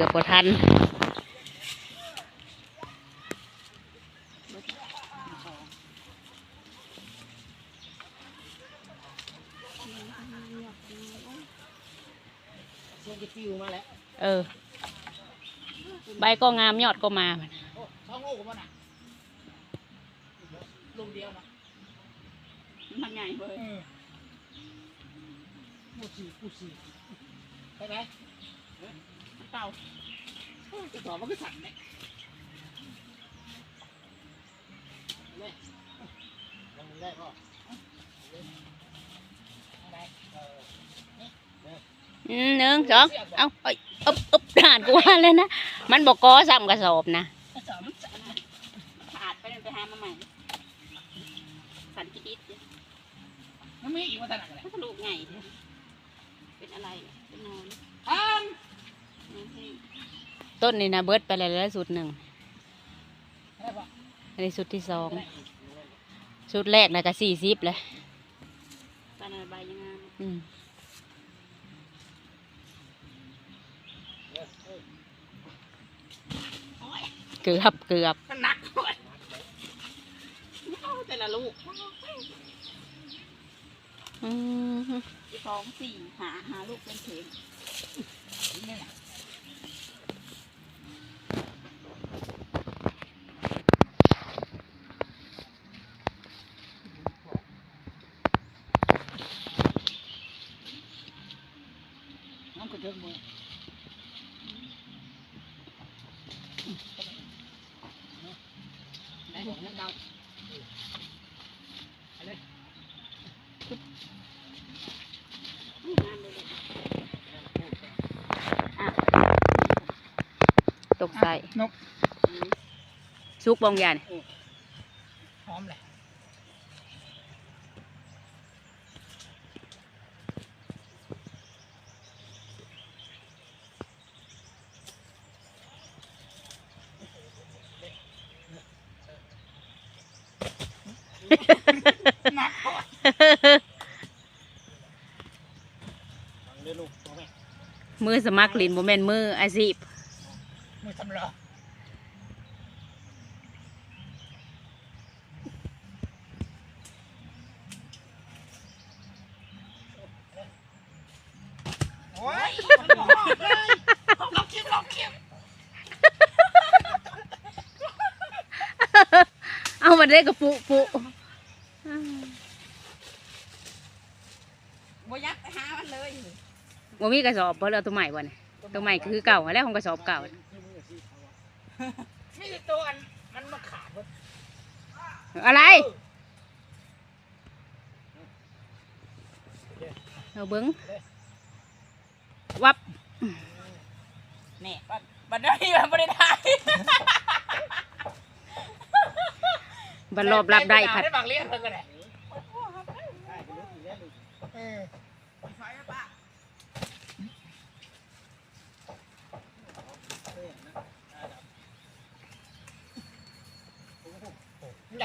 กือบบ่ทันเสียงจะฟิวมาแล้วเออ ใบก็งามยอดก็มาโอ้ช่องโง่กับมันอะลงเดียวนะมันใหญ่เว้ยเออกูสี่กูสี่ไปไหม เต่าจะสอมันก็สั่นเนี่ยเลยลงได้พ่อได้เออหนึ่งสองเอาเอ้ยอึบอึบด่านกูว่าเลยนะ มันบอกกอซ้ำกระสอบนะกระสอบมันสั่นขาดไปไปหามาใหม่สันกิดิดเนี่ยมันมีอีกมาตลาดอะไรมันก็ลูกใหญ่เป็นอะไรเป็นนอน ต้นนี่นะเบิดไปแล้วแล้วสุดหนึ่งได้ปะอันนี้สุดที่สองสุดแรกนะก็สี่สิบเลยปานอะไรใบยังไงอืมโอ้ยเกือบเกือบมันหนักกว่าเอาแต่ละลูกอืมสองสี่หาหาลูกเป็นเถงนี่แหละน้ำกระเทิงมือ ได้ของน้ำดาวอะไรงามเลยลูกตกใส่นกอืมซุกบองยานหอมเลยหนักก่อนเดี๋ยวลูกเอาไห มมือสมัครลินโมเมนมืออาชีพมือสำรองโอ้ยมันหอมเลยลองคิมลองคิมเอามาได้กับปุปุ บ่ยักไปหามันเลย บ่ มีกระสอบเพราะเราตัวใหม่บ่เนี่ยตัวใหม่คือเก่าแล้วของกระสอบเก่ามีแต่ตัวอันมันมาขาดหมดอะไรเอาเบิ้งวับแน่บัดบัดได้บัดได้ได้บันรอบรับได้ผัดได้บางเลี้ยงเธอก็ได้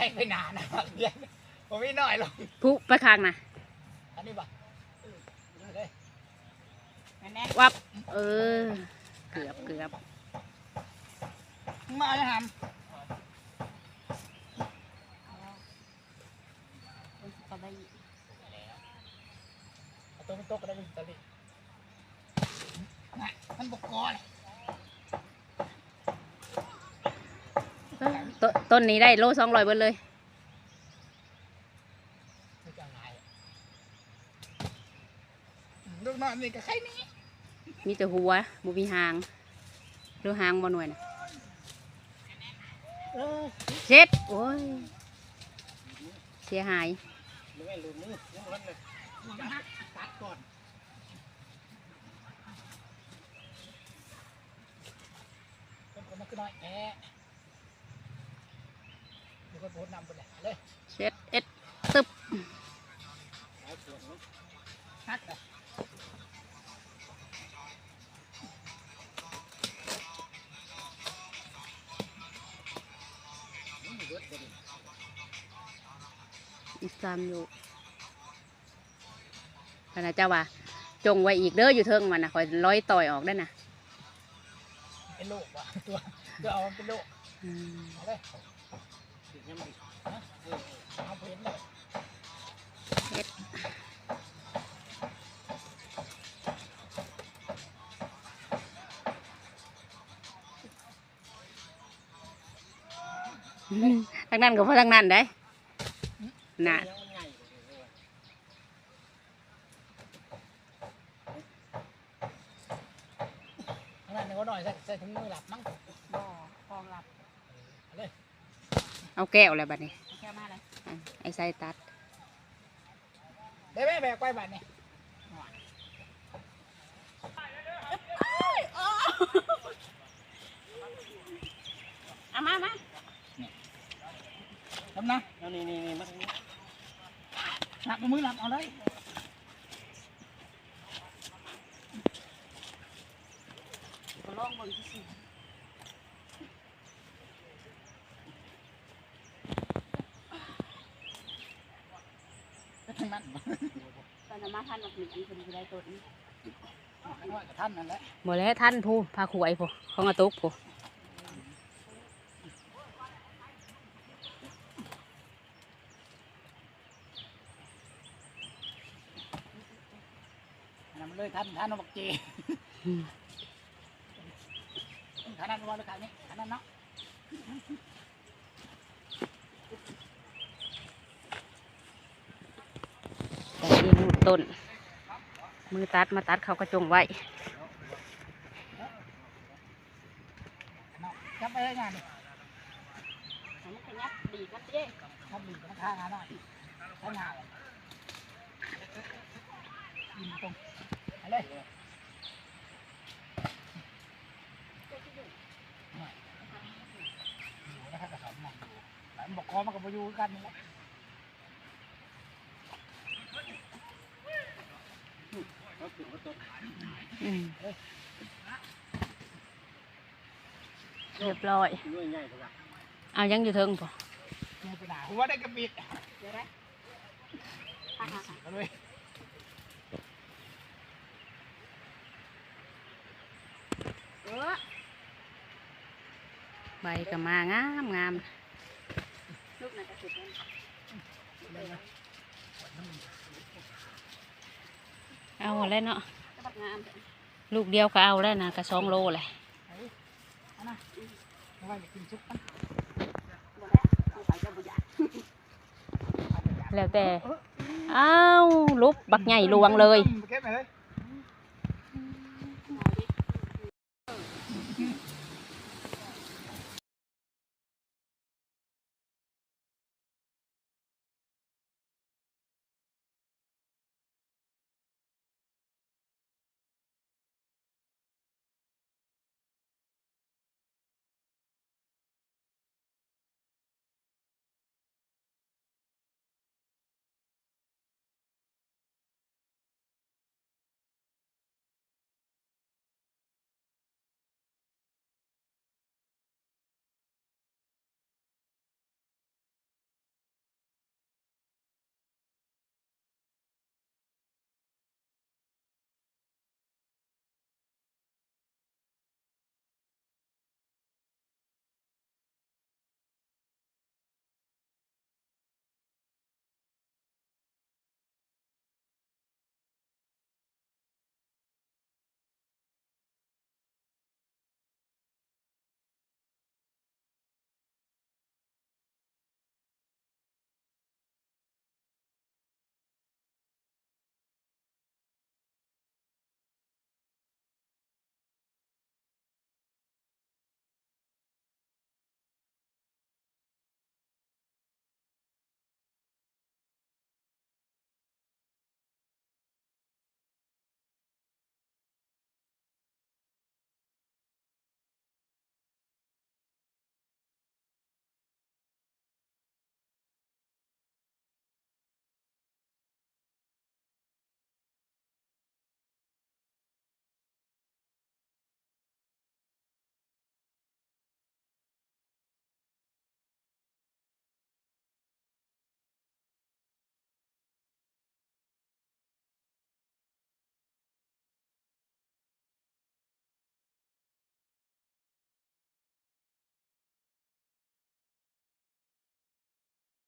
เออได้ไปนานนะบางเลี้ยงผมไม่น้อยหรอกพุไปข้างนะอันนี้ป่ะเออได้เลยแน่วับ เออ เกือบเกือบมาเลยหามก็ได้เอาตัวไม่ตกก็ได้เป็นตะลิน่ะมันบกกอเลย ตต้นนี้ได้โลสองร้อยเบิดเลยไม่จังไรลูกน้อยนี่ก็แค่นี้มีแต่หัวบ่มีหางหรือหางบ่หน่วยนะเออเช็ดโอ้ย เสียหายหรือไม่หลุดมือยังรันเลยยังหักตัดก่อนเป็นคนมาขึ้นน้อยแอะมี คนโพสต์นำไปเลยเลยเช็ดเอ็ดตึบหลายส่วนเนาะฮักเลยอืมเบิดบ่ดิอีกสามอยู่พระนะเจ้าว่าจงไว้อีกเด้ออยู่เทิงมันนะคอยร้อยต่อยออกได้นะเป็นโรคว่ะตัวตัวเอามันเป็นโรคอืมเอาเลย ทางนั้นก็เพราะทางนั้นได้น่ะยังมันใหญ่กว่าเดิมข้างนั้นนี่ก็หน่อยใส่ใส่ถุงมือหลับมั้ง บ่คลองหลับ เอาแก้วอะไรบัดนี้เอาแก้วมาเลยอะไอ้ไส้ตัดได้ไหมแบกไว้บัดนี้เอามามาทำนะเอานี่นี่นี่มาตรงนี้หลับเอามือหลับเอาเลยก็ลองเบิ่งสิ ทางนั้น ตอนนั้นมาทันว่ามีอันคนที่ได้ตัวนี้ข้างน้อยกับท่านนั่นแหละบ่แล้วท่านผู้พาขวยผู้ของอาตุกผู้นั่นมันเลยท่านท่านเอาบักเจอืมท่านนั้นว่าหรือท่านนี้ท่านนั้นเนาะแต่เองต้น มือตัดมาตัดเขากระจงไว้เนาะจับไปได้งานนี่ให้มันขยับดีกันเด้ทำดีกับข้างงานหน่อยข้างงานยิงตรงเอาเลยอยู่นะครับกระสอบนั่งอยู่หลานบอกคอมันกับมาอยู่กันนี่แหละ อืมเรียบร้อยเอายังอยู่เทิงผู้เนี่ยไปด่าหัวได้กระบิดเดี๋ยวได้ฮ่าฮ่าฮ่าเอาเลยเออใบก็มางามงามลูกน่ะจะสุดแล้วเอาแล้วเนาะ ลูกเดียวก็เอาแล้วนะกระสองโลเลยแล้วแต่ อ้าวลุบบักใหญ่ลวงเลยเก็บไปเลย